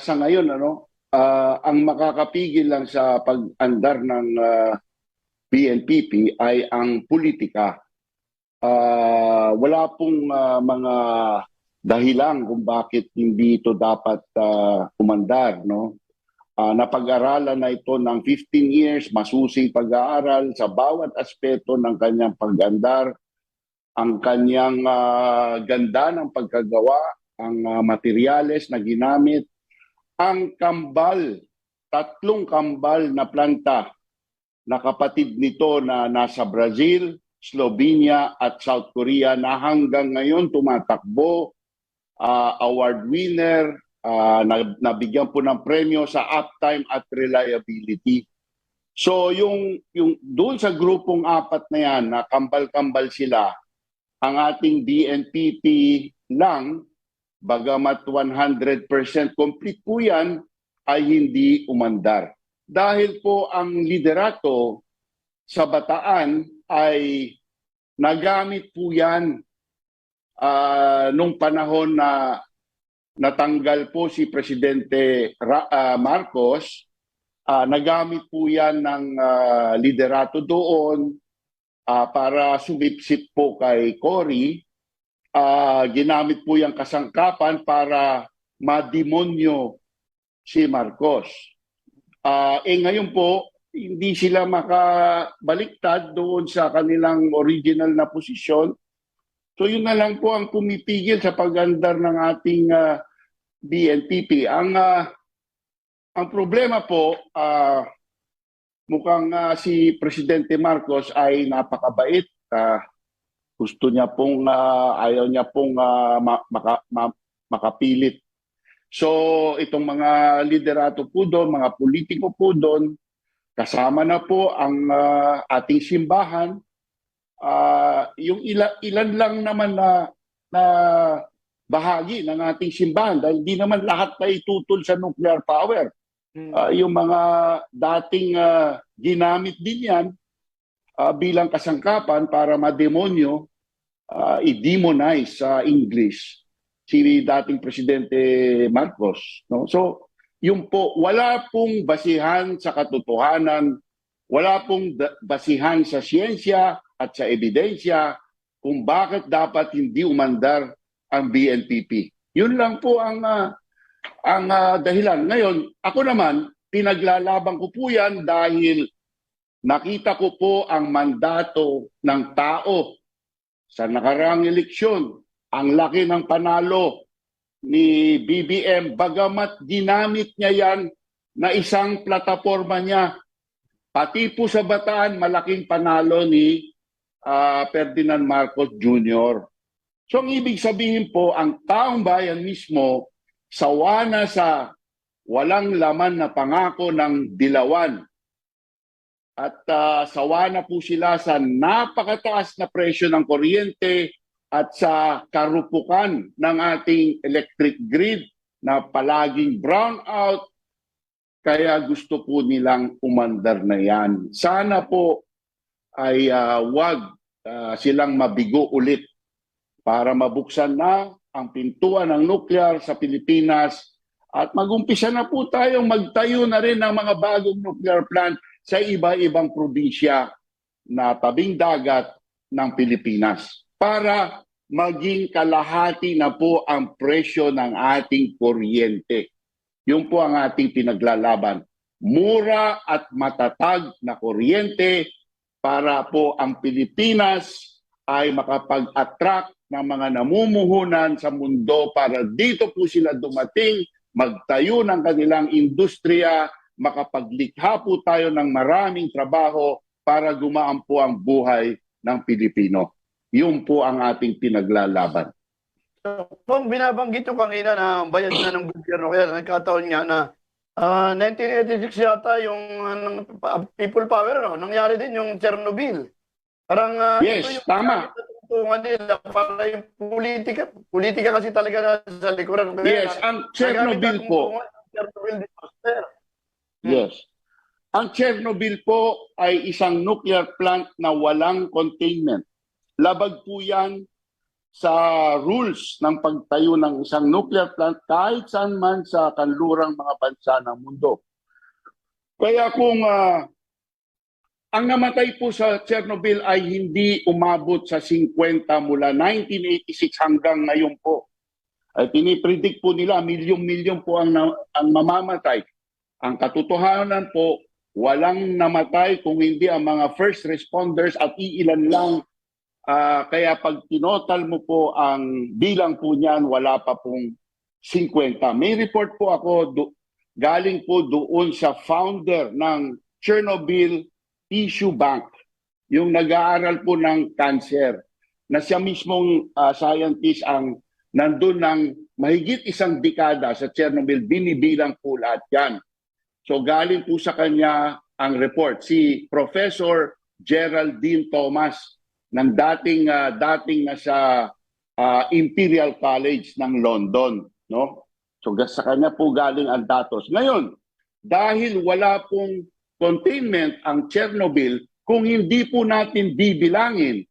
sa ngayon ano, ah, ang makakapigil lang sa pag-andar ng ah, BNPP ay ang politika. Ah, wala pong ah, mga dahilan kung bakit hindi ito dapat ah, umandar, no? Ah, napag-aralan na ito ng 15 years, masusing pag-aaral sa bawat aspeto ng kanyang pag-andar, ang kanyang ah, ganda ng pagkagawa, ang ah, materyales na ginamit, ang kambal, tatlong kambal na planta na kapatid nito na nasa Brazil, Slovenia at South Korea na hanggang ngayon tumatakbo, ah, award winner, na, nabigyan po ng premyo sa uptime at reliability. So yung yung doon sa grupong apat na yan na kambal-kambal sila, ang ating BNPP lang bagamat 100% complete po yan ay hindi umandar. Dahil po ang liderato sa bataan ay nagamit po yan ah, nung panahon na natanggal po si Presidente Ra- ah, Marcos, ah, nagamit po yan ng ah, liderato doon ah, para sumipsip po kay Cory. Ah, ginamit po yung kasangkapan para mademonyo si Marcos. Ah, eh ngayon po, hindi sila makabaliktad doon sa kanilang original na posisyon. So yun na lang po ang pumipigil sa pag-andar ng ating ah, BNPP. Ang ah, ang problema po, ah, mukhang ah, si Presidente Marcos ay napakabait. Ah, gusto niya pong, ah, ayaw niya pong ma- maka- ma- makapilit. So itong mga liderato po doon, mga politiko po doon, kasama na po ang ah, ating simbahan. Ah, yung ila- ilan lang naman na, na bahagi ng ating simbahan dahil di naman lahat na itutol sa nuclear power. Ah, yung mga dating ah, ginamit din yan ah, bilang kasangkapan para mademonyo, ah, i-demonize sa English si dating Presidente Marcos. No? So, yung po, wala pong basihan sa katotohanan, wala pong basihan sa siyensya at sa ebidensya kung bakit dapat hindi umandar ang BNPP. Yun lang po ang ah, ang ah, dahilan. Ngayon, ako naman, pinaglalaban ko po yan dahil nakita ko po ang mandato ng tao sa nakaraang eleksyon. Ang laki ng panalo ni BBM bagamat ginamit niya yan na isang plataforma niya. Pati po sa Bataan, malaking panalo ni ah, Ferdinand Marcos Jr. So ang ibig sabihin po, ang taong bayan mismo sawa na sa walang laman na pangako ng dilawan. At ah, sawa na po sila sa napakataas na presyo ng kuryente at sa karupukan ng ating electric grid na palaging brownout. Kaya gusto po nilang umandar na yan. Sana po ay ah, wag ah, silang mabigo ulit para mabuksan na ang pintuan ng nuclear sa Pilipinas at magumpisa na po tayong magtayo na rin ng mga bagong nuclear plant sa iba-ibang probinsya na tabing dagat ng Pilipinas para maging kalahati na po ang presyo ng ating kuryente. Yun po ang ating pinaglalaban. Mura at matatag na kuryente para po ang Pilipinas ay makapag-attract ng mga namumuhunan sa mundo para dito po sila dumating, magtayo ng kanilang industriya, makapaglikha po tayo ng maraming trabaho para gumaan po ang buhay ng Pilipino. Yun po ang ating pinaglalaban. So, kung binabanggit ko kanina na bayad na ng gobyerno, kaya nagkataon nga na ah, 1986 yata yung ng pa- people power, no? nangyari din yung Chernobyl. Parang ah, Yes, ito yung tama. tungan nila para yung politika. Politika kasi talaga na sa likuran. Kaya Yes, ang Chernobyl po. Chernobyl disaster. Yes. Ang Chernobyl po ay isang nuclear plant na walang containment. Labag po yan sa rules ng pagtayo ng isang nuclear plant kahit saan man sa kanlurang mga bansa ng mundo. Kaya kung ah, ang namatay po sa Chernobyl ay hindi umabot sa 50 mula 1986 hanggang ngayon po. Ay pinipredict po nila milyong-milyon po ang, ang mamamatay. Ang katotohanan po, walang namatay kung hindi ang mga first responders at iilan lang. Ah, kaya pag tinotal mo po ang bilang po niyan, wala pa pong 50. May report po ako do- galing po doon sa founder ng Chernobyl Tissue Bank, yung nag-aaral po ng cancer, na siya mismong ah, scientist ang nandun ng mahigit isang dekada sa Chernobyl, binibilang po lahat yan. So galing po sa kanya ang report, si Professor Geraldine Thomas ng dating ah, dating nasa ah, Imperial College ng London, no? So sa kanya po galing ang datos. Ngayon, dahil wala pong containment ang Chernobyl, kung hindi po natin bibilangin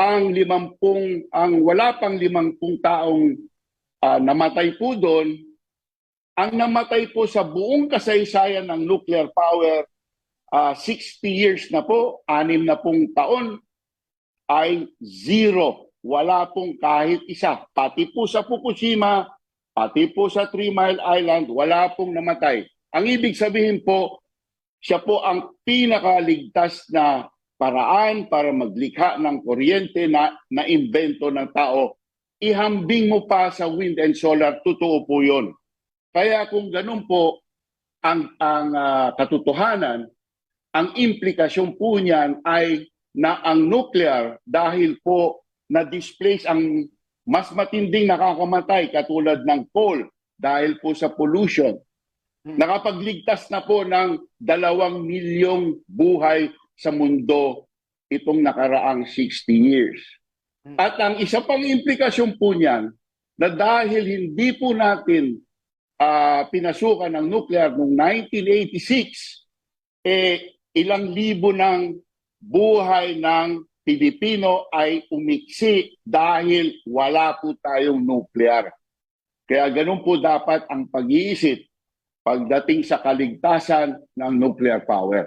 ang limampung, ang wala pang limampung taong ah, namatay po doon, ang namatay po sa buong kasaysayan ng nuclear power, ah, 60 years na po, anim na pong taon, ay zero. Wala pong kahit isa. Pati po sa Fukushima, pati po sa Three Mile Island, wala pong namatay. Ang ibig sabihin po, siya po ang pinakaligtas na paraan para maglikha ng kuryente na na-invento ng tao. Ihambing mo pa sa wind and solar, totoo po yun. Kaya kung ganun po ang, ang ah, katotohanan, ang implikasyon po niyan ay na ang nuclear dahil po na-displace ang mas matinding nakakamatay katulad ng coal dahil po sa pollution. Hmm. Nakapagligtas na po ng dalawang milyong buhay sa mundo itong nakaraang 60 years. Hmm. At ang isa pang implikasyon po niyan na dahil hindi po natin ah, pinasukan ng nuclear noong 1986, eh ilang libo ng buhay ng Pilipino ay umiksi dahil wala po tayong nuclear. Kaya ganun po dapat ang pag-iisip pagdating sa kaligtasan ng nuclear power.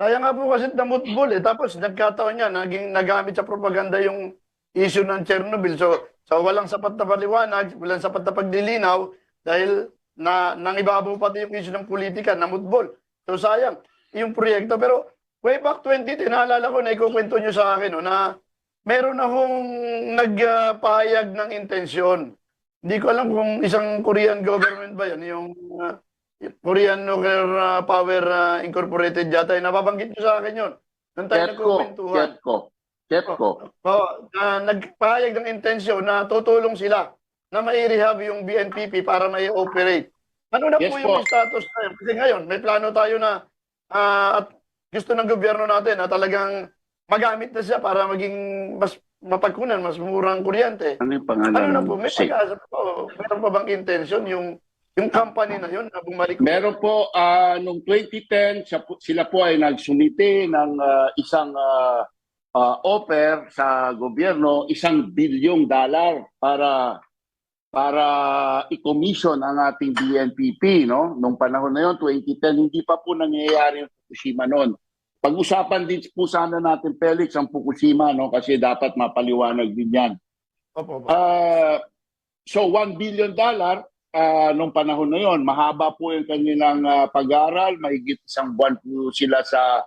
Kaya nga po kasi namutbol eh. Tapos nagkataon niya, naging nagamit sa propaganda yung issue ng Chernobyl. So, so walang sapat na paliwanag, walang sapat na paglilinaw dahil na nangibabaw pati yung issue ng politika, namutbol. So sayang, yung proyekto. Pero way back 2010, naalala ko na ikukwento nyo sa akin no, na meron akong nagpahayag ng intensyon. Hindi ko alam kung isang Korean government ba yan, yung uh, Korean Nuclear uh, Power uh, Incorporated yata, nababanggit nyo sa akin yun. Nung tayo nagkukwentuhan. Ketco. Oo, na nagpahayag ng intensyon na tutulong sila na mai-rehab yung BNPP para mai-operate. Ano na Yes po yung po. status ngayon? Kasi ngayon, may plano tayo na ah, at gusto ng gobyerno natin na talagang magamit na siya para maging mas mapagkunan, mas murang kuryente. Ano yung pangalan? Ano na po, may pag-asa po. Meron pa bang intention yung yung company na yun na bumalik? Meron po, ah, noong 2010, siya po- sila po ay nagsumite ng ah, isang ah, ah, offer sa gobyerno, isang bilyong dollar para para i-commission ang ating BNPP. No? Noong panahon na yon 2010, hindi pa po nangyayari yung Fukushima noon. Pag-usapan din po sana natin, Felix, ang Fukushima, no? kasi dapat mapaliwanag din yan. Opo. Ah, so 1 billion dollar ah, nung panahon na yon, mahaba po yung kanilang ah, pag-aaral, mahigit isang buwan po sila sa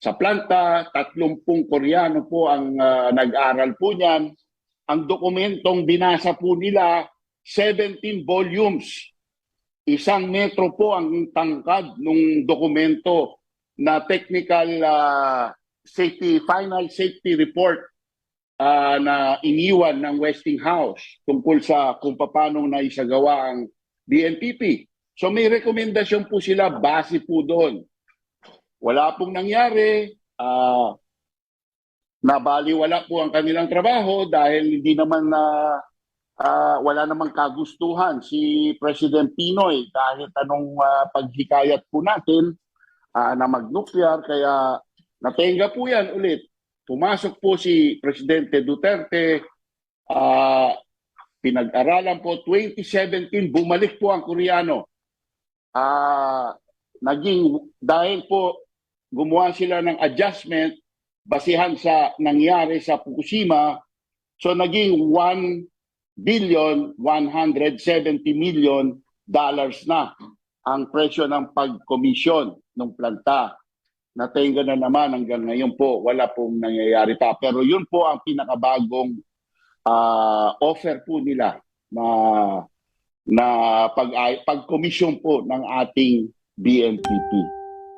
sa planta, 30 Koreano po ang ah, nag-aral po niyan. Ang dokumentong binasa po nila 17 volumes. Isang metro po ang tangkad ng dokumento na technical ah, safety final safety report ah, na iniwan ng Westinghouse tungkol sa kung paano na isagawa ang BNPP. So may rekomendasyon po sila base po doon. Wala pong nangyari. ah nabaliwala po ang kanilang trabaho dahil hindi naman na ah, wala namang kagustuhan si President Pinoy kahit anong ah, paghikayat po natin ah, na mag-nuclear kaya natenga po yan ulit. pumasok po si Presidente Duterte, ah, pinag-aralan po 2017 bumalik po ang Koreano. Ah, naging dahil po gumawa sila ng adjustment basihan sa nangyari sa Fukushima, so naging 1 billion 170 million dollars na ang presyo ng pag-commission ng planta. Natenga na naman hanggang ngayon po, wala pong nangyayari pa. Pero yun po ang pinakabagong ah, offer po nila na na pag pag-commission po ng ating BNPP.